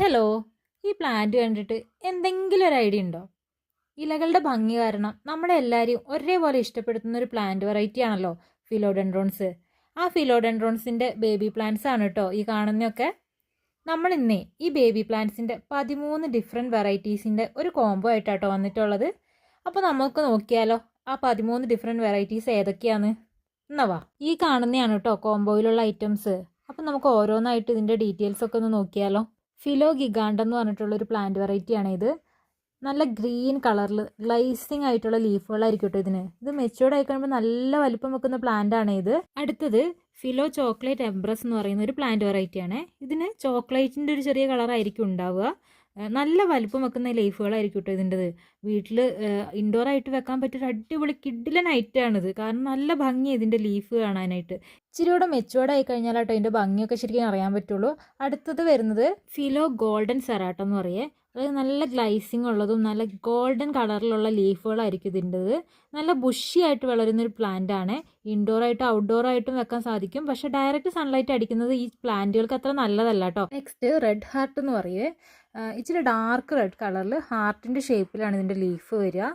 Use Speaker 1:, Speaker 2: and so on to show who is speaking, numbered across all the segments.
Speaker 1: Hello ഈ plant കണ്ടിട്ട് എന്തെങ്കിലും ഒരു ഐഡിയ ഉണ്ടോ? ഇലകളുടെ ഭംഗി കാരണം നമ്മുടെ എല്ലാവരെയും ഒരേപോലെ ഇഷ്ടപ്പെടുത്തുന്ന ഒരു പ്ലാന്റ് വെറൈറ്റി ആണല്ലോ ഫിലോഡെൻഡ്രോൺസ് ആ ഫിലോഡെൻഡ്രോൺസിന്റെ ബേബി പ്ലാന്റ്സ് ആണ് കേട്ടോ ഈ കാണുന്നതൊക്കെ. നമ്മൾ ഇന്നേ ഈ ബേബി പ്ലാന്റ്സിന്റെ പതിമൂന്ന് ഡിഫറെന്റ് വെറൈറ്റീസിന്റെ ഒരു കോംബോ ആയിട്ടാട്ടോ വന്നിട്ടുള്ളത്. അപ്പോൾ നമുക്ക് നോക്കിയാലോ ആ പതിമൂന്ന് ഡിഫറെന്റ് വെറൈറ്റീസ് ഏതൊക്കെയാണ്? എന്നവാ ഈ കാണുന്നതാണ് കേട്ടോ കോംബോയിലുള്ള ഐറ്റംസ് അപ്പം നമുക്ക് ഓരോന്നായിട്ട് ഇതിന്റെ ഡീറ്റെയിൽസ് ഒക്കെ ഒന്ന് നോക്കിയാലോ. ഫിലോ ഗിഗാണ്ട് എന്ന് പറഞ്ഞിട്ടുള്ള ഒരു പ്ലാന്റ് വെറൈറ്റിയാണ് ഇത്. നല്ല ഗ്രീൻ കളറിൽ ഗ്ലൈസിങ് ആയിട്ടുള്ള ലീഫുകളായിരിക്കും കേട്ടോ ഇതിന്. ഇത് മെച്ചുവേർഡ് ആയി കഴിയുമ്പോൾ നല്ല വലിപ്പം വെക്കുന്ന പ്ലാന്റ് ആണ് ഇത്. അടുത്തത് ഫിലോ ചോക്ലേറ്റ് എംബ്രസ് എന്ന് പറയുന്ന ഒരു പ്ലാന്റ് വെറൈറ്റിയാണ് ഇതിന് ചോക്ലേറ്റിന്റെ ഒരു ചെറിയ കളറായിരിക്കും ഉണ്ടാവുക. നല്ല വലിപ്പം വെക്കുന്ന ലൈഫുകളായിരിക്കും കേട്ടോ ഇതിന്റെത്. വീട്ടിൽ ഇൻഡോർ ആയിട്ട് വെക്കാൻ പറ്റിയൊരു അടിപൊളി കിഡിലൻ ആണിത് കാരണം നല്ല ഭംഗി ഇതിന്റെ ലീഫ് കാണാനായിട്ട്. ഇച്ചിരി കൂടെ മെച്ചുവേർഡ് ആയി കഴിഞ്ഞാൽ കേട്ടോ ഇതിന്റെ ഭംഗിയൊക്കെ ശരിക്കും അറിയാൻ പറ്റുള്ളൂ. അടുത്തത് വരുന്നത് ഫിലോ ഗോൾഡൻ സെറാട്ടോ എന്ന് പറയേ. അതായത് നല്ല ഗ്ലൈസിങ് ഉള്ളതും നല്ല ഗോൾഡൻ കളറിലുള്ള ലീഫുകളായിരിക്കും ഇതിന്റെത്. നല്ല ബുഷി ആയിട്ട് വളരുന്ന ഒരു പ്ലാന്റ് ആണ്. ഇൻഡോർ ആയിട്ടും ഔട്ട്ഡോർ ആയിട്ടും വെക്കാൻ സാധിക്കും. പക്ഷേ ഡയറക്റ്റ് സൺലൈറ്റ് അടിക്കുന്നത് ഈ പ്ലാന്റുകൾക്ക് അത്ര നല്ലതല്ല കേട്ടോ നെക്സ്റ്റ് റെഡ് ഹാർട്ട് എന്ന് പറയേ. ഇച്ചിരി ഡാർക്ക് റെഡ് കളറിൽ ഹാർട്ടിന്റെ ഷേപ്പിലാണ് ഇതിന്റെ ലീഫ് വരിക.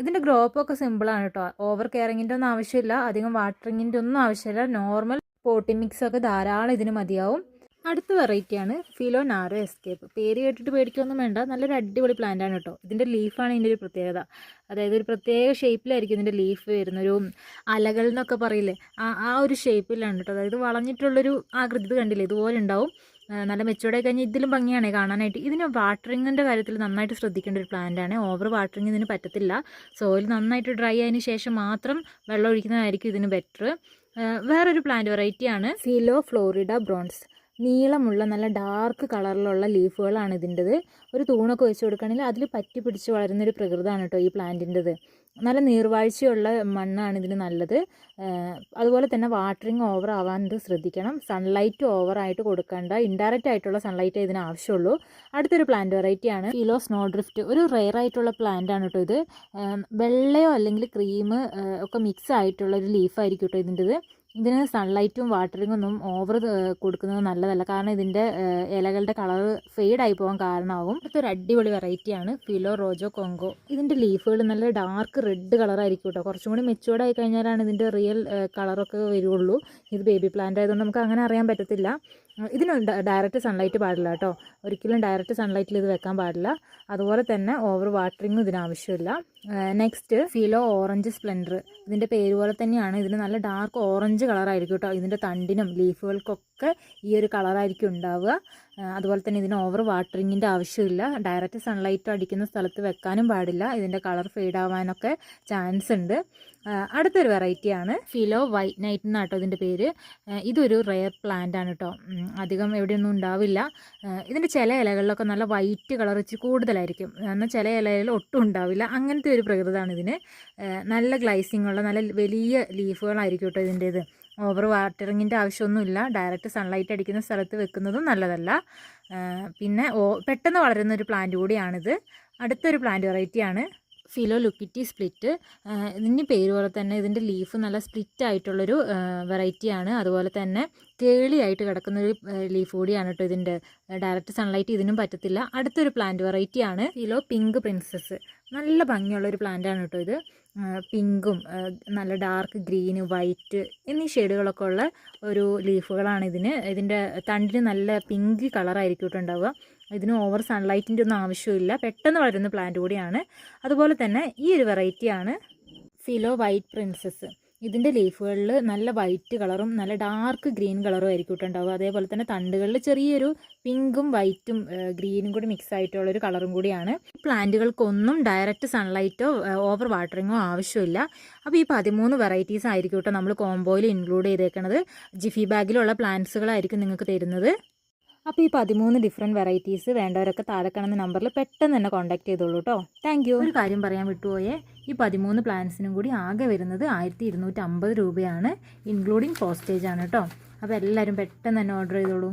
Speaker 1: ഇതിന്റെ ഗ്രോപ്പൊക്കെ സിമ്പിളാണ് കേട്ടോ ഓവർ കെയറിങ്ങിന്റെ ഒന്നും ആവശ്യമില്ല. അധികം വാട്ടറിങ്ങിന്റെ ഒന്നും ആവശ്യമില്ല. നോർമൽ പോട്ടി മിക്സ് ഒക്കെ ധാരാളം ഇതിന് മതിയാവും. അടുത്ത വെറൈറ്റിയാണ് ഫിലോ നാരോ എസ്കേപ്പ് പേര് കേട്ടിട്ട് പേടിക്കൊന്നും വേണ്ട. നല്ലൊരു അടിപൊളി പ്ലാന്റ് ആണ് കേട്ടോ ഇതിന്റെ ലീഫാണ് ഇതിന്റെ ഒരു പ്രത്യേകത. അതായത് ഒരു പ്രത്യേക ഷേപ്പിലായിരിക്കും ഇതിന്റെ ലീഫ് വരുന്ന ഒരു അലകൾ എന്നൊക്കെ പറയില്ലേ? ആ ആ ഒരു ഷേപ്പിലാണ് കേട്ടോ അതായത് വളഞ്ഞിട്ടുള്ളൊരു ആകൃതി ഇത് കണ്ടില്ലേ? ഇതുപോലെ ഉണ്ടാവും. നല്ല മെച്ചൂർഡായി കഴിഞ്ഞാൽ ഇതിലും ഭംഗിയാണ് കാണാനായിട്ട്. ഇതിന് വാട്ടറിങ്ങിന്റെ കാര്യത്തിൽ നന്നായിട്ട് ശ്രദ്ധിക്കേണ്ട ഒരു പ്ലാന്റ് ആണ്. ഓവർ വാട്ടറിങ് ഇതിന് പറ്റത്തില്ല. സോയിൽ നന്നായിട്ട് ഡ്രൈ ആയതിന് ശേഷം മാത്രം വെള്ളം ഒഴിക്കുന്നതായിരിക്കും ഇതിന് ബെറ്റർ വേറൊരു പ്ലാന്റ് വെറൈറ്റിയാണ് ഫിലോ ഫ്ലോറിഡ ബ്രോൺസ് നീളമുള്ള നല്ല ഡാർക്ക് കളറിലുള്ള ലീഫുകളാണ് ഇതിന്റെത്. ഒരു തൂണൊക്കെ വെച്ച് കൊടുക്കുകയാണെങ്കിൽ അതിൽ പറ്റി പിടിച്ച് വളരുന്നൊരു പ്രകൃതമാണ് കേട്ടോ ഈ പ്ലാന്റിന്റെത്. നല്ല നീർവാഴ്ചയുള്ള മണ്ണാണ് ഇതിന് നല്ലത്. അതുപോലെ തന്നെ വാട്ടറിങ് ഓവർ ആവാണ്ട് ശ്രദ്ധിക്കണം. സൺലൈറ്റ് ഓവറായിട്ട് കൊടുക്കേണ്ട ഇൻഡയറക്റ്റ് ആയിട്ടുള്ള സൺലൈറ്റ് ഇതിന് ആവശ്യമുള്ളൂ. അടുത്തൊരു പ്ലാന്റ് വെറൈറ്റിയാണ് ഫിലോ സ്നോ ഡ്രിഫ്റ്റ്. ഒരു റെയർ ആയിട്ടുള്ള പ്ലാന്റ് ആണ് കേട്ടോ ഇത്. വെള്ളയോ അല്ലെങ്കിൽ ക്രീം ഒക്കെ മിക്സ് ആയിട്ടുള്ള ഒരു ലീഫായിരിക്കും കേട്ടോ ഇതിന്റെത്. ഇതിന് സൺലൈറ്റും വാട്ടറിങ്ങും ഒന്നും ഓവർ കൊടുക്കുന്നത് നല്ലതല്ല. കാരണം ഇതിന്റെ ഇലകളുടെ കളർ ഫെയ്ഡായി പോകാൻ കാരണമാകും അടുത്തൊരു അടിപൊളി വെറൈറ്റിയാണ് ഫിലോ റോജോ കൊങ്കോ ഇതിന്റെ ലീഫുകൾ നല്ല ഡാർക്ക് റെഡ് കളറായിരിക്കും കേട്ടോ കുറച്ചും കൂടി മെച്ചുവേർഡ് ആയി കഴിഞ്ഞാലാണ് ഇതിന്റെ റിയൽ കളറൊക്കെ വരുള്ളൂ. ഇത് ബേബി പ്ലാന്റ് ആയതുകൊണ്ട് നമുക്ക് അങ്ങനെ അറിയാൻ പറ്റത്തില്ല. ഇതിന് ഡയറക്റ്റ് സൺലൈറ്റ് പാടില്ല കേട്ടോ. ഒരിക്കലും ഡയറക്റ്റ് സൺലൈറ്റിൽ ഇത് വെക്കാൻ പാടില്ല. അതുപോലെ തന്നെ ഓവർ വാട്ടറിങ്ങും ഇതിനാവശ്യമില്ല. നെക്സ്റ്റ് ഫിലോ ഓറഞ്ച് സ്പ്ലെൻഡർ ഇതിന്റെ പേര് പോലെ തന്നെയാണ്. ഇതിന് നല്ല ഡാർക്ക് ഓറഞ്ച് കളറായിരിക്കും കേട്ടോ. ഇതിന്റെ തണ്ടിനും ലീഫുകൾക്കൊക്കെ ഈ ഒരു കളറായിരിക്കും ഉണ്ടാവുക. അതുപോലെ തന്നെ ഇതിന് ഓവർ വാട്ടറിങ്ങിന്റെ ആവശ്യമില്ല. ഡയറക്റ്റ് സൺലൈറ്റ് അടിക്കുന്ന സ്ഥലത്ത് വെക്കാനും പാടില്ല. ഇതിന്റെ കളർ ഫെയ്ഡ് ആവാനൊക്കെ ചാൻസ് ഉണ്ട്. അടുത്തൊരു വെറൈറ്റിയാണ് ഫിലോ വൈറ്റ് നൈറ്റ് എന്നാട്ടോ ഇതിന്റെ പേര്. ഇതൊരു റെയർ പ്ലാന്റ് ആണ് കേട്ടോ അധികം എവിടെയൊന്നും ഉണ്ടാവില്ല. ഇതിന്റെ ചില ഇലകളിലൊക്കെ നല്ല വൈറ്റ് കളർ വെച്ച് കൂടുതലായിരിക്കും. എന്നാൽ ചില ഇലകളിൽ ഒട്ടും ഉണ്ടാവില്ല. അങ്ങനത്തെ ഒരു പ്രകൃതമാണ് ഇതിന്. നല്ല ഗ്ലൈസിങ് ഉള്ള നല്ല വലിയ ലീഫുകളായിരിക്കും കേട്ടോ ഇതിന്റേത് ഓവർ വാട്ടറിങ്ങിന്റെ ആവശ്യമൊന്നുമില്ല. ഡയറക്റ്റ് സൺലൈറ്റ് അടിക്കുന്ന സ്ഥലത്ത് വെക്കുന്നതും നല്ലതല്ല. പിന്നെ ഓ പെട്ടെന്ന് വളരുന്ന ഒരു പ്ലാന്റ് കൂടിയാണിത്. അടുത്തൊരു പ്ലാന്റ് വെറൈറ്റിയാണ് ഫിലോ ലുക്കിറ്റി സ്പ്ലിറ്റ് ഇതിന്റെ പേര് പോലെ തന്നെ ഇതിന്റെ ലീഫ് നല്ല സ്പ്ലിറ്റ് ആയിട്ടുള്ളൊരു വെറൈറ്റിയാണ് അതുപോലെ തന്നെ കേളിയായിട്ട് കിടക്കുന്നൊരു ലീഫ് കൂടിയാണ് കേട്ടോ ഇതിന്റെ ഡയറക്റ്റ് സൺലൈറ്റ് ഇതിനും പറ്റത്തില്ല. അടുത്തൊരു പ്ലാന്റ് വെറൈറ്റി ആണ് ഫിലോ പിങ്ക് പ്രിൻസസ് നല്ല ഭംഗിയുള്ള ഒരു പ്ലാന്റ് ആണ് കേട്ടോ ഇത്. പിങ്കും നല്ല ഡാർക്ക് ഗ്രീന് വൈറ്റ് എന്നീ ഷെയ്ഡുകളൊക്കെ ഉള്ള ഒരു ലീഫുകളാണ് ഇതിന്. ഇതിന്റെ തണ്ടിന് നല്ല പിങ്ക് കളറായിരിക്കും ഉണ്ടാവുക. ഇതിന് ഓവർ സൺലൈറ്റിന്റെ ഒന്നും ആവശ്യമില്ല. പെട്ടെന്ന് വളരുന്ന പ്ലാന്റ് കൂടിയാണ്. അതുപോലെ തന്നെ ഈ ഒരു വെറൈറ്റിയാണ് ഫിലോ വൈറ്റ് പ്രിൻസസ് ഇതിന്റെ ലീഫുകളിൽ നല്ല വൈറ്റ് കളറും നല്ല ഡാർക്ക് ഗ്രീൻ കളറും ആയിരിക്കും കേട്ടോ ഉണ്ടാവുക. അതേപോലെ തന്നെ തണ്ടുകളിൽ ചെറിയൊരു പിങ്കും വൈറ്റും ഗ്രീനും കൂടി മിക്സ് ആയിട്ടുള്ള ഒരു കളറും കൂടിയാണ്. പ്ലാന്റുകൾക്കൊന്നും ഡയറക്റ്റ് സൺലൈറ്റോ ഓവർ വാട്ടറിങ്ങോ ആവശ്യമില്ല. അപ്പോൾ ഈ പതിമൂന്ന് വെറൈറ്റീസ് ആയിരിക്കും കേട്ടോ നമ്മൾ കോംബോയിൽ ഇൻക്ലൂഡ് ചെയ്തേക്കുന്നത് ജിഫി ബാഗിലുള്ള പ്ലാന്റ്സുകളായിരിക്കും നിങ്ങൾക്ക് തരുന്നത്. അപ്പോൾ ഈ പതിമൂന്ന് ഡിഫറെന്റ് വെറൈറ്റീസ് വേണ്ടവരൊക്കെ താഴെ കാണുന്ന നമ്പറിൽ പെട്ടെന്ന് തന്നെ കോൺടാക്ട് ചെയ്തോളൂ കേട്ടോ താങ്ക് ഒരു കാര്യം പറയാൻ വിട്ടുപോയേ ഈ പതിമൂന്ന് പ്ലാൻസിനും കൂടി ആകെ വരുന്നത് ആയിരത്തി ഇരുന്നൂറ്റി അമ്പത് രൂപയാണ് ഇൻക്ലൂഡിങ് പോസ്റ്റേജ് ആണ് കേട്ടോ അപ്പോൾ എല്ലാവരും പെട്ടെന്ന് തന്നെ ഓർഡർ ചെയ്തോളൂ.